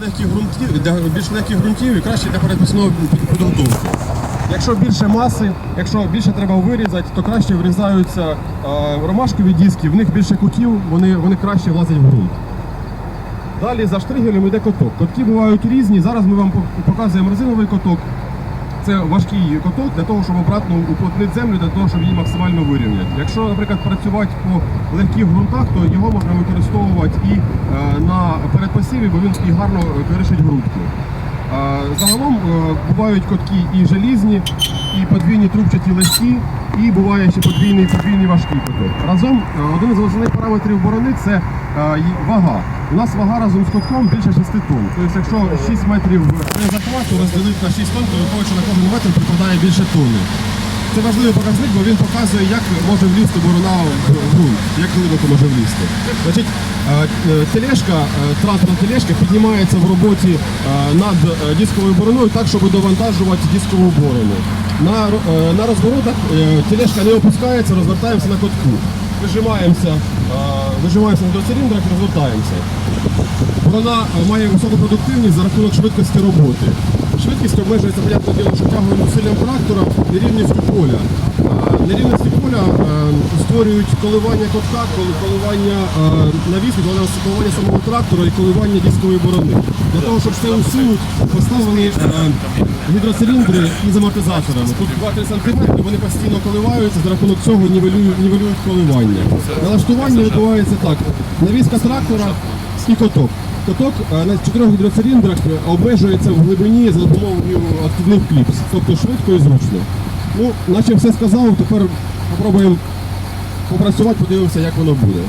Легкі ґрунти, для більш легких ґрунтів і краще для переписної підготовки. Якщо більше маси, якщо більше треба вирізати, то краще вирізаються е, ромашкові диски, в них більше кутів, вони, вони краще влазять в ґрунт. Далі за штригелем йде коток. Котки бувають різні. Зараз ми вам показуємо резиновий коток. Це важкий коток для того, щоб обратно уплотнити землю, для того, щоб її максимально вирівняти. Якщо, наприклад, працювати по легких ґрунтах, то його можна використовувати і е, на передпосіві, бо він і гарно вирішить грудку. Е, Загалом е, бувають котки і желізні, і подвійні трубчаті легкі, і буває ще подвійний, подвійний важкий коток. Разом е, один із основних параметрів борони це е, вага. У нас вага разом з котком більше 6 тонн. Тобто, якщо 6 метрів захвату розділити на 6 тонн, то виходить, що на кожен метр припадає більше тонни. Це важливий показник, бо він показує, як може влізти борона в ґрунт, як глибоко може влізти. Значить, е, тележка, транспортна тележка піднімається в роботі над дисковою бороною так, щоб довантажувати дискову борону. На, е, на розворотах е, тележка не опускається, розвертаємося на котку. Вижимаємося, е, вижимаємося на і розвертаємося. Вона має високу продуктивність за рахунок швидкості роботи. Швидкість обмежується, понятне діло, що тяговим усиллям трактора і рівністю поля. Створюють коливання котка, коливання е, навісу, коливання самого трактора і коливання дискової борони. Для того, щоб це усунути, поставили е, гідроциліндри із амортизаторами. Тут 2-3 см, вони постійно коливаються, за рахунок цього нівелюють, нівелюють коливання. Налаштування відбувається так. Навіска трактора і коток. Коток е, на чотирьох гідроциліндрах е, обмежується в глибині за допомогою активних кліпс, тобто швидко і зручно. Ну, наче все сказав, тепер спробуємо попрацювати, подивимося, як воно буде.